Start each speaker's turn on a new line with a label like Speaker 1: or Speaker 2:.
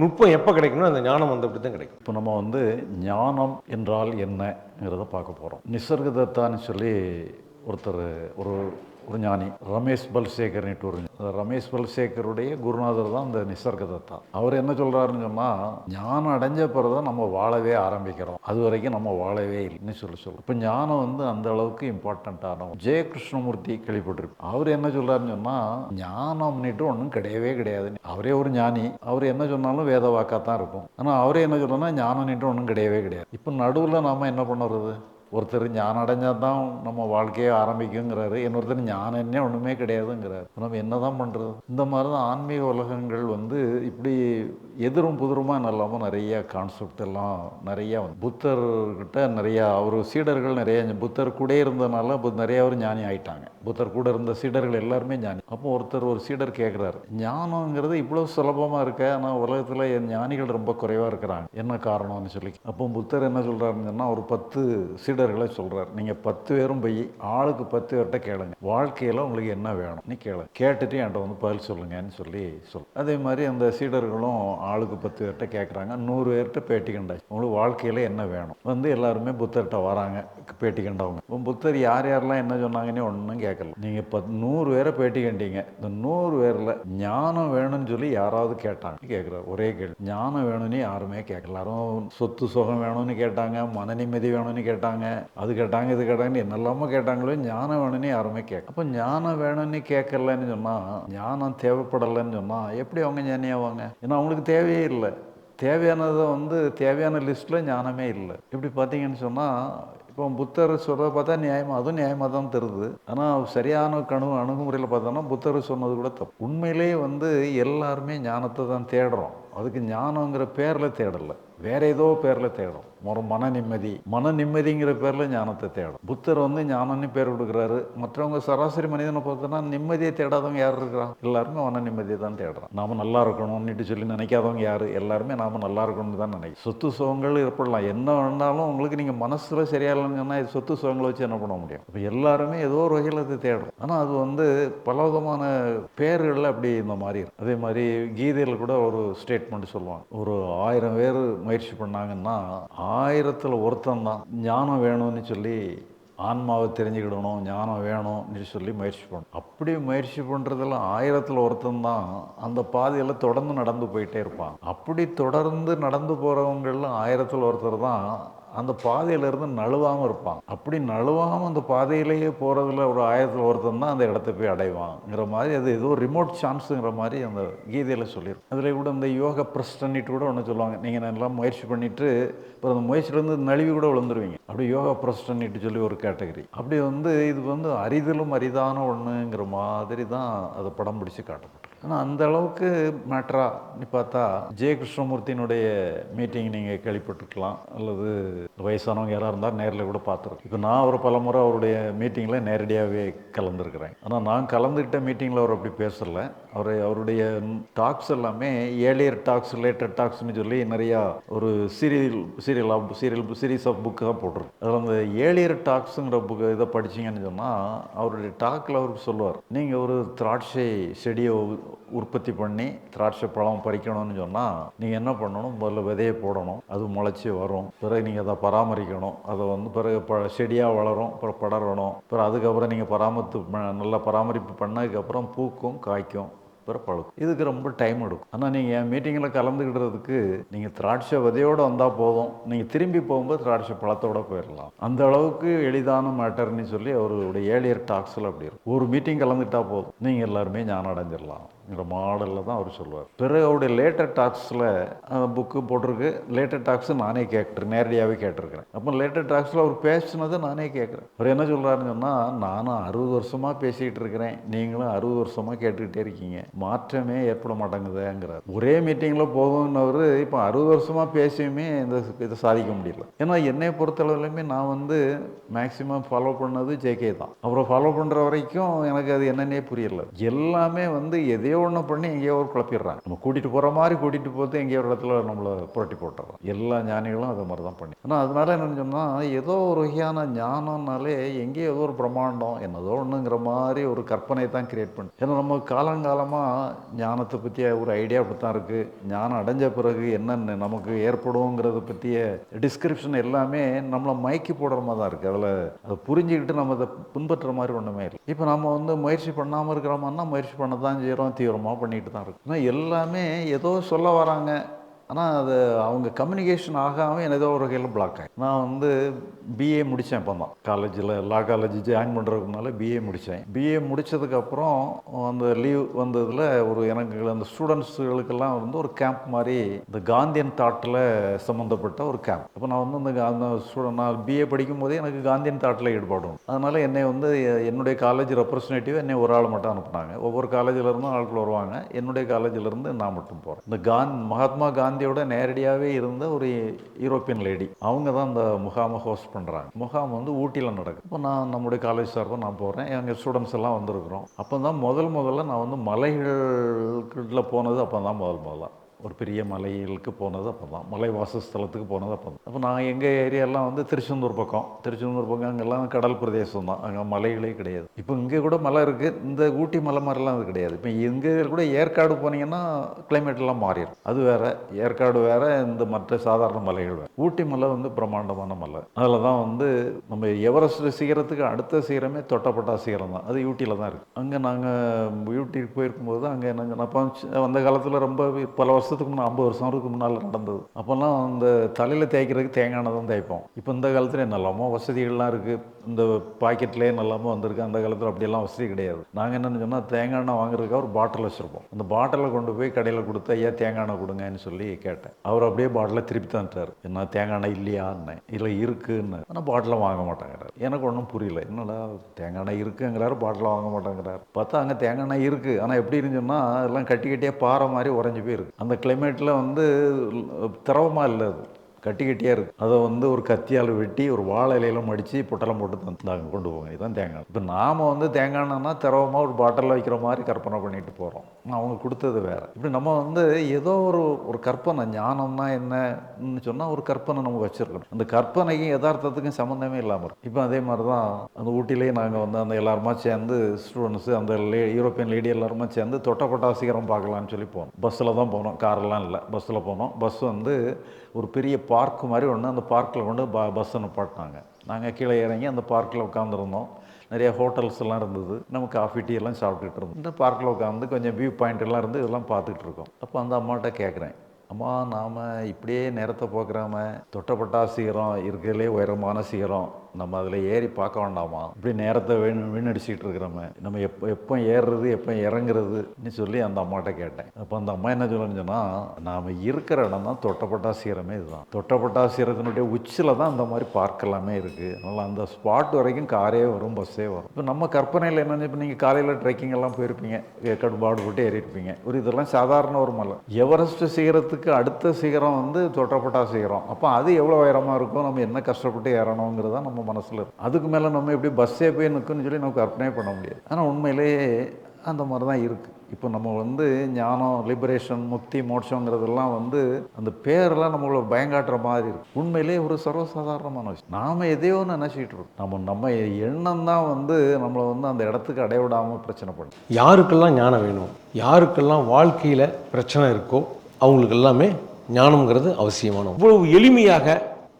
Speaker 1: நுட்பம் எப்போ கிடைக்கணும் அந்த ஞானம் வந்தபடி தான் கிடைக்கும்.
Speaker 2: இப்போ நம்ம வந்து ஞானம் என்றால் என்னங்கிறத பார்க்க போகிறோம் நிசர்கதத்தான்னு சொல்லி ஒருத்தர் ஒரு ஒரு ஞானி ரமேஷ் பல்சேகர்னுட்டு ஒரு ரமேஷ் பல்சேகருடைய குருநாதர் தான் இந்த நிசர்கதத்தா அவர் என்ன சொல்கிறாருன்னு சொன்னால் ஞானம் அடைஞ்ச பிறகு தான் நம்ம வாழவே ஆரம்பிக்கிறோம். அது வரைக்கும் நம்ம வாழவே இல்லைன்னு சொல்லி சொல்லுவோம் இப்போ ஞானம் வந்து அந்த அளவுக்கு இம்பார்ட்டண்ட்டான ஜெய கிருஷ்ணமூர்த்தி கேள்விப்பட்டிருக்கு அவர் என்ன சொல்கிறாருன்னு சொன்னால் ஞானம்னுட்டு ஒன்றும் கிடையவே கிடையாது. அவரே ஒரு ஞானி. அவர் என்ன சொன்னாலும் வேத வாக்காக தான் இருக்கும். ஆனால் அவரே என்ன சொல்றேன்னா ஞானம்னுட்டு ஒன்றும் கிடையவே கிடையாது. இப்போ நடுவில் நாம் என்ன பண்ணுறது ஒருத்தர் ஞானம் அடைஞ்சால் தான் நம்ம வாழ்க்கையை ஆரம்பிக்குங்கிறாரு. இன்னொருத்தர் ஞானம் என்ன ஒன்றுமே கிடையாதுங்கிறாரு. நம்ம என்ன தான் பண்ணுறது இந்த மாதிரி தான் ஆன்மீக உலகங்கள் வந்து இப்படி எதிரும் புதிருமாக இல்லாமல் நிறைய கான்செப்ட் எல்லாம் நிறையா வந்து புத்தர்கிட்ட நிறையா அவர் சீடர்கள் நிறைய புத்தர் கூட இருந்தனால பு- நிறைய அவர் ஞானி ஆயிட்டாங்க. புத்தர் கூட இருந்த சீடர்கள் எல்லாருமே ஞானி. அப்போ ஒருத்தர் ஒரு சீடர் கேட்குறாரு ஞானங்கிறது இவ்வளோ சுலபமாக இருக்க ஆனால் உலகத்தில் என் ஞானிகள் ரொம்ப குறைவாக இருக்கிறாங்க. என்ன காரணம்னு சொல்லி. அப்போ புத்தர் என்ன சொல்கிறாருன்னு சொன்னால் ஒரு பத்து சீடர் லீடர்களை சொல்கிறார் நீங்கள் பத்து பேரும் போய் ஆளுக்கு பத்து பேர்கிட்ட கேளுங்க. வாழ்க்கையில் உங்களுக்கு என்ன வேணும்? நீ கேளுங்க கேட்டுட்டு என்கிட்ட வந்து பதில் சொல்லுங்கன்னு சொல்லி சொல். அதே மாதிரி அந்த சீடர்களும் ஆளுக்கு பத்து பேர்கிட்ட கேட்குறாங்க நூறு பேர்கிட்ட பேட்டி கண்டாச்சு. உங்களுக்கு வாழ்க்கையில் என்ன வேணும்? வந்து எல்லாருமே புத்தர்கிட்ட வராங்க. பேட்டி கண்டவங்க. புத்தர் யார் யாரெல்லாம் என்ன சொன்னாங்கன்னு ஒன்றும் கேட்கல நீங்கள் பத் நூறு பேரை பேட்டி கண்டீங்க. இந்த நூறு பேரில் ஞானம் வேணும்னு சொல்லி யாராவது கேட்டாங்க. கேட்குறாரு ஒரே கேள்வி. ஞானம் வேணும்னு யாருமே கேட்கல எல்லாரும் சொத்து சுகம் வேணும்னு கேட்டாங்க. மன நிம்மதி வேணும்னு கேட்டாங்க. அது கேட்டாங்க இது கேட்டாங்கன்னு என்னெல்லாமோ கேட்டாங்களோ ஞானம் வேணும்னு யாருமே கேட்க அப்போ ஞானம் வேணும்னு கேட்கலன்னு சொன்னால் ஞானம் தேவைப்படலைன்னு சொன்னால் எப்படி அவங்க ஞானியாவாங்க ஏன்னா அவங்களுக்கு தேவையே இல்லை. தேவையானதை வந்து தேவையான லிஸ்ட்டில் ஞானமே இல்லை. இப்படி பார்த்தீங்கன்னு சொன்னால் இப்போ புத்தர் சொல்கிறத பார்த்தா நியாயமாக அதுவும் நியாயமாக தான் தருது ஆனால் சரியான கணு அணுகுமுறையில் பார்த்தோன்னா புத்தர் சொன்னது கூட தப்பு. உண்மையிலேயே வந்து எல்லாருமே ஞானத்தை தான் தேடுறோம். அதுக்கு ஞானங்கிற பேரில் தேடலை. வேற ஏதோ பேரில் தேடுறோம். ஒரு மன நிம்மதி. மன நிம்மதிங்கிற பேரில் ஞானத்தை தேடும் புத்தர் வந்து ஞானம்னு பேர் கொடுக்குறாரு. மற்றவங்க சராசரி மனிதனை பார்த்தோன்னா நிம்மதியை தேடாதவங்க யார் இருக்கிறா எல்லாருமே மன நிம்மதியை தான் தேடுறான் நாம நல்லா இருக்கணும்னுட்டு சொல்லி நினைக்காதவங்க யார்? எல்லாருமே நாம் நல்லா இருக்கணும்னு தான் நினைக்கிறோம். சொத்து சுகங்கள் ஏற்படலாம். என்ன வேணாலும் உங்களுக்கு நீங்கள் மனசில் சரியா இல்லைன்னு சொன்னால் இது சொத்து சுகங்களை வச்சு என்ன பண்ண முடியும்? இப்போ எல்லாருமே ஏதோ ஒரு வகையில் அது தேடும் ஆனால் அது வந்து பல விதமான பேர்களில் அப்படி இந்த மாதிரி அதே மாதிரி கீதையில் கூட ஒரு ஸ்டேட்மெண்ட் சொல்லுவாங்க. ஒரு ஆயிரம் பேர் முயற்சி பண்ணாங்கன்னா ஆயிரத்தில் ஒருத்தன் தான் ஞானம் வேணும்னு சொல்லி ஆன்மாவை தெரிஞ்சுக்கிடணும் ஞானம் வேணும்னு சொல்லி முயற்சி பண்ணணும். அப்படி முயற்சி பண்ணுறதுல ஆயிரத்தில் ஒருத்தன் தான் அந்த பாதையில் தொடர்ந்து நடந்து போயிட்டே இருப்பான். அப்படி தொடர்ந்து நடந்து போகிறவங்களில் ஆயிரத்தில் ஒருத்தர் தான் அந்த பாதையிலேருந்து நழுவாமல் இருப்பான் அப்படி நழுவாமல் அந்த பாதையிலேயே போகிறதுல ஒரு ஆயிரத்தில் ஒருத்தன் தான் அந்த இடத்த போய் அடைவாங்கிற மாதிரி அது ஏதோ ரிமோட் சான்ஸுங்கிற மாதிரி அந்த கீதையில் சொல்லியிருக்கும் அதில் கூட இந்த யோக பிரஸ்டன்னிட்டு கூட ஒன்று சொல்லுவாங்க. நீங்கள் நல்லா முயற்சி பண்ணிவிட்டு அப்புறம் அந்த முயற்சியிலேருந்து நழுவி கூட விழுந்துருவீங்க. அப்படி யோகா பிரஸ்டன்னிட்டு சொல்லி ஒரு கேட்டகரி அப்படி வந்து இது வந்து அரிதிலும் அரிதான ஒன்றுங்கிற மாதிரி தான் அதை படம் பிடிச்சி காட்டப்பட்டிருக்கு. ஆனால் அந்த அளவுக்கு மேட்ரா நீ பார்த்தா ஜெய கிருஷ்ணமூர்த்தியினுடைய மீட்டிங் நீங்கள் கேள்விப்பட்டிருக்கலாம். அல்லது வயசானவங்க யாராக இருந்தால் நேரில் கூட பார்த்துருக்கோம் இப்போ நான் அவர் பல முறை அவருடைய மீட்டிங்கில் நேரடியாகவே கலந்துருக்கிறேன். ஆனால் நான் கலந்துக்கிட்ட மீட்டிங்கில் அவர் அப்படி பேசலை. அவர் அவருடைய டாக்ஸ் எல்லாமே ஏழியர் டாக்ஸ் ரிலேட்டட் டாக்ஸ்னு சொல்லி நிறையா ஒரு serial serial of serial series of book தான் போட்டிருக்கு. அதில் அந்த ஏழியர் டாக்ஸுங்கிற புக்கு இதை படிச்சீங்கன்னு சொன்னால் அவருடைய டாக்கில் அவருக்கு சொல்லுவார். நீங்கள் ஒரு திராட்சை செடியை உற்பத்தி பண்ணி திராட்சை பழம் பறிக்கணும்னு சொன்னால் நீங்கள் என்ன பண்ணணும்? முதல்ல விதையை போடணும். அது முளைச்சி வரும். பிறகு நீங்கள் அதை பராமரிக்கணும். அதை வந்து பிறகு ப செடியாக வளரும். அப்புறம் படரணும். அப்புறம் அதுக்கப்புறம் நீங்கள் பராமரித்து நல்லா பராமரிப்பு பண்ணதுக்கப்புறம் பூக்கும் காய்க்கும் பிறகு பழக்கும். இதுக்கு ரொம்ப டைம் எடுக்கும். ஆனால் நீங்கள் என் மீட்டிங்கில் கலந்துக்கிடுறதுக்கு நீங்கள் திராட்சை விதையோடு வந்தால் போதும். நீங்கள் திரும்பி போகும்போது திராட்சை பழத்தோடு போயிடலாம் அந்த அளவுக்கு எளிதான மேட்டர்னு சொல்லி அவருடைய ஏழியர் டாக்ஸில் அப்படி இருக்கும் ஒரு மீட்டிங் கலந்துக்கிட்டால் போதும். நீங்கள் எல்லாருமே ஞானம் அடைஞ்சிடலாம் இந்த மாடலில் தான் அவர் சொல்லுவார். பிறகு அவருடைய லேட்டர் டாக்ஸில் புக்கு போட்டிருக்கு. லேட்டர் டாக்ஸ் நானே கேட்டுருக்கேன் நேரடியாகவே கேட்டிருக்கிறேன். அப்போ லேட்டர் டாக்ஸில் அவர் பேசினதை நானே கேட்குறேன். அவர் என்ன சொல்கிறாருன்னு சொன்னால் நானும் அறுபது வருஷமாக பேசிக்கிட்டு இருக்கிறேன். நீங்களும் அறுபது வருஷமாக கேட்டுக்கிட்டே இருக்கீங்க. மாற்றமே ஏற்பட மாட்டேங்குதுங்கிறார். ஒரே மீட்டிங்கில் போகும்னவர் இப்போ அறுபது வருஷமாக பேசியுமே இந்த இதை சாதிக்க முடியல. ஏன்னா என்னை பொறுத்தளவுலையுமே நான் வந்து மேக்ஸிமம் ஃபாலோ பண்ணது ஜேகே தான். அவரை ஃபாலோ பண்ணுற வரைக்கும் எனக்கு அது என்னன்னே புரியல. எல்லாமே வந்து எதையோ ஒன்று பண்ணி எங்கேயோ ஒரு குழப்பிடுறாங்க. நம்ம கூட்டிகிட்டு போகிற மாதிரி கூட்டிகிட்டு போகிறது எங்கேயோ ஒரு இடத்துல நம்மளை புரட்டி போட்டுறோம் எல்லா ஞானிகளும் அதை மாதிரி தான் பண்ணி ஆனால் அதனால என்ன சொன்னால் ஏதோ ஒரு வகையான ஞானம்னாலே எங்கேயோ ஏதோ ஒரு பிரம்மாண்டம் என்னதோ ஒன்றுங்கிற மாதிரி ஒரு கற்பனை தான் கிரியேட் பண்ணு ஏன்னா நம்ம காலங்காலமாக ஞானத்தை பற்றிய ஒரு ஐடியா அப்படி தான் இருக்குது ஞானம் அடைஞ்ச பிறகு என்னென்ன நமக்கு ஏற்படுங்கிறத பற்றிய டிஸ்கிரிப்ஷன் எல்லாமே நம்மளை மயக்கி போடுற மாதிரி தான் இருக்குது அதில் அதை புரிஞ்சுக்கிட்டு நம்ம அதை பின்பற்றுற மாதிரி ஒன்றுமே இல்லை. இப்போ நம்ம வந்து முயற்சி பண்ணாமல் இருக்கிறோமான்னா முயற்சி பண்ண தான் செய்கிறோம் தீவிரமாக பண்ணிட்டு தான் இருக்கு ஆனால் எல்லாமே ஏதோ சொல்ல வராங்க. ஆனால் அது அவங்க கம்யூனிகேஷன் ஆகாமல் எனக்கு ஏதோ ஒரு வகையில் பிளாக் ஆகி நான் வந்து பிஏ முடித்தேன் இப்போ தான். காலேஜில் லா காலேஜ் ஜாயின் பண்ணுறதுக்கு முன்னால் பிஏ முடித்தேன் பிஏ முடித்ததுக்கப்புறம் அந்த லீவ் வந்ததில் ஒரு எனக்கு அந்த ஸ்டூடெண்ட்ஸுகளுக்கெல்லாம் வந்து ஒரு கேம்ப் மாதிரி இந்த காந்தியன் தாட்டில் சம்மந்தப்பட்ட ஒரு கேம்ப் இப்போ நான் வந்து அந்த அந்த ஸ்டூடெண்ட் நான் பிஏ படிக்கும் போதே எனக்கு காந்தியன் தாட்டில் ஈடுபாடு அதனால் என்னை வந்து என்னுடைய காலேஜ் ரெப்ரசன்டேட்டிவ் என்னை ஒரு ஆள் மட்டும் அனுப்புனாங்க. ஒவ்வொரு காலேஜிலேருந்தும் ஆட்கள் வருவாங்க. என்னுடைய காலேஜிலேருந்து நான் மட்டும் போகிறேன் இந்த காந்த் மகாத்மா காந்தி காந்தியோட நேரடியாகவே இருந்த ஒரு யூரோப்பியன் லேடி அவங்க தான் அந்த முகாமை ஹோஸ்ட் பண்ணுறாங்க முகாம் வந்து ஊட்டியில் நடக்குது. இப்போ நான் நம்முடைய காலேஜ் சார்பாக நான் போகிறேன் எங்கள் ஸ்டூடெண்ட்ஸ் எல்லாம் வந்திருக்கிறோம். அப்போ தான் முதல் முதல்ல நான் வந்து மலைகளுக்குள்ள போனது அப்போ தான் முதல் முதல்ல. ஒரு பெரிய மலைகளுக்கு போனது அப்போ தான். மலை வாசஸ்தலத்துக்கு போனது அப்போ தான். அப்போ நான் எங்கள் ஏரியாலாம் வந்து திருச்செந்தூர் பக்கம். திருச்செந்தூர் பக்கம் அங்கெல்லாம் கடல் பிரதேசம் தான். அங்கே மலைகளே கிடையாது. இப்போ இங்கே கூட மலை இருக்குது. இந்த ஊட்டி மலை மாதிரிலாம் அது கிடையாது. இப்போ இங்கே கூட ஏற்காடு போனீங்கன்னா கிளைமேட்லாம் எல்லாம் மாறிடும். அது வேறு. ஏற்காடு வேறு. இந்த மற்ற சாதாரண மலைகள் வேறு. ஊட்டி மலை வந்து பிரம்மாண்டமான மலை. அதில் தான் வந்து நம்ம எவரெஸ்ட் சிகரத்துக்கு அடுத்த சிகரமே தொட்டப்பட்டா சிகரம் தான். அது யூட்டியில் தான் இருக்குது. அங்கே நாங்கள் யூட்டிக்கு போயிருக்கும்போது அங்கே என்னங்க நான் அந்த காலத்தில் ரொம்ப பல வருஷம் வருஷத்துக்கு முன்னே ஐம்பது வருஷத்துக்கு முன்னால் நடந்தது. அப்போல்லாம் அந்த தலையில் தேய்க்கிறதுக்கு தேங்காய் எண்ணெய் தான் தேய்ப்போம். இப்போ இந்த காலத்தில் என்னெல்லாமோ வசதிகள்லாம் இருக்குது இந்த பாக்கெட்லேயே நல்லாமோ வந்திருக்கு. அந்த காலத்தில் அப்படியெல்லாம் வசதி கிடையாது. நாங்கள் என்னென்னு சொன்னால் தேங்காய் எண்ணெய் வாங்குறதுக்காக ஒரு பாட்டில் வச்சுருப்போம். அந்த பாட்டிலை கொண்டு போய் கடையில் கொடுத்து ஐயா தேங்காய் எண்ணெய் கொடுங்கன்னு சொல்லி கேட்டேன். அவர் அப்படியே பாட்டிலை திருப்பி தந்துட்டார். என்ன தேங்காய் எண்ணெய் இல்லையான்னு? இல்லை இருக்குன்னு. ஆனால் பாட்டிலை வாங்க மாட்டேங்கிறார். எனக்கு ஒன்றும் புரியல. என்னடா தேங்காய் எண்ணெய் இருக்குங்கிறாரு பாட்டில் வாங்க மாட்டேங்கிறார். பார்த்தா அங்கே தேங்காய் எண்ணெய் இருக்குது ஆனால் எப்படி இருந்துச்சுன்னா எல்லாம் கட்டி கட்டியாக பாறை மாதிரி உறைஞ்சி போயிருக்கு. அந்த கிளைமேட்டில் வந்து திரவமாக இல்லை அது. கட்டி கட்டியாக இருக்குது அதை வந்து ஒரு கத்தியால் வெட்டி ஒரு வாழை இலையில மடித்து பொட்டலம் போட்டு தந்தாங்க கொண்டு போவாங்க இதுதான் தேங்காய். இப்போ நாம் வந்து தேங்காய் திரவமாக ஒரு பாட்டிலில் வைக்கிற மாதிரி கற்பனை பண்ணிட்டு போகிறோம் அவங்க கொடுத்தது வேறு. இப்படி நம்ம வந்து ஏதோ ஒரு ஒரு கற்பனை ஞானம்னா என்னன்னு சொன்னால் ஒரு கற்பனை நம்ம வச்சுருக்கணும். அந்த கற்பனைக்கும் யதார்த்தத்துக்கும் சம்மந்தமே இல்லாமல் இருக்கும். இப்போ அதே மாதிரி தான் அந்த ஊட்டிலேயே நாங்கள் வந்து அந்த எல்லாருமா சேர்ந்து ஸ்டூடெண்ட்ஸு அந்த லே யூரோப்பியன் லேடி எல்லாருமா சேர்ந்து தொட்டப்பட்டா சீக்கிரம் பார்க்கலான்னு சொல்லி போனோம். பஸ்ஸில் தான் போனோம். காரெல்லாம் இல்லை. பஸ்ஸில் போனோம். பஸ் வந்து ஒரு பெரிய பார்க் மாதிரி ஒன்று அந்த பார்க்கில் கொண்டு ப பஸ்ஸை நிப்பாட்டினாங்க. நாங்கள் கீழே இறங்கி அந்த பார்க்கில் உட்காந்துருந்தோம் நிறைய ஹோட்டல்ஸ்லாம் இருந்தது. நம்ம காஃபி டீ எல்லாம் சாப்பிட்டுட்டு இருந்தோம். இந்த பார்க்கில் உட்காந்து கொஞ்சம் வியூ பாயிண்ட் எல்லாம் இருந்து இதெல்லாம் பார்த்துட்டு இருக்கோம். அப்போ அந்த அம்மாட்ட கேட்குறேன். அம்மா நாம் இப்படியே நேரத்தை போக்குறாம தொட்டப்பட்டா சீரம் இருக்கிறதுலே உயரமான சீரம். நம்ம அதில் ஏறி பார்க்க வேண்டாமா? இப்படி நேரத்தை வீண் வீணடிச்சிட்டு இருக்கிறோமே. நம்ம எப்போ எப்போ ஏறுறது எப்போ இறங்குறதுன்னு சொல்லி அந்த அம்மாட்ட கேட்டேன். அப்போ அந்த அம்மா என்ன சொல்லணும்னு சொன்னால் நாம் இருக்கிற இடம் தான் தொட்டப்பட்டா சீரமே இதுதான். தொட்டப்பட்டா சீரத்தினுடைய உச்சியில் தான் அந்த மாதிரி பார்க்கலாமே இருக்குது அதனால் அந்த ஸ்பாட் வரைக்கும் காரே வரும் பஸ்ஸே வரும். இப்போ நம்ம கற்பனையில் என்ன இப்போ நீங்கள் காலையில் ட்ரெக்கிங் எல்லாம் போயிருப்பீங்க. ஏற்காடு பாடு போட்டு ஏறியிருப்பீங்க. ஒரு இதெல்லாம் சாதாரண ஒரு மலை. எவரெஸ்ட் சிகரத்துக்கு அடுத்த சிகரம் வந்து தொட்டப்பட்டா சிகரம் அப்போ அது எவ்வளோ உயரமாக இருக்கும் நம்ம என்ன கஷ்டப்பட்டு ஏறணுங்கிறத நம்ம மனசில் இருக்கும் அதுக்கு மேலே நம்ம எப்படி பஸ்ஸே போய் நிற்குன்னு சொல்லி நம்ம கற்பனையே பண்ண முடியாது. ஆனால் உண்மையிலேயே அந்த மாதிரி தான் இருக்குது இப்போ நம்ம வந்து ஞானம் லிபரேஷன் முக்தி மோட்சங்கிறதெல்லாம் வந்து அந்த பேரெல்லாம் நம்மளை பயங்காட்டுற மாதிரி இருக்கு. உண்மையிலேயே ஒரு சர்வசாதாரணமான விஷயம். நாம் எதையோ ஒன்று நினச்சிக்கிட்டு இருக்கோம். நம்ம நம்ம எண்ணம் தான் வந்து நம்மளை வந்து அந்த இடத்துக்கு அடைய விடாமல் பிரச்சனை பண்ணும்
Speaker 1: யாருக்கெல்லாம் ஞானம் வேணும்? யாருக்கெல்லாம் வாழ்க்கையில் பிரச்சனை இருக்கோ அவங்களுக்கு எல்லாமே ஞானம்ங்கிறது அவசியமான இவ்வளவு எளிமையாக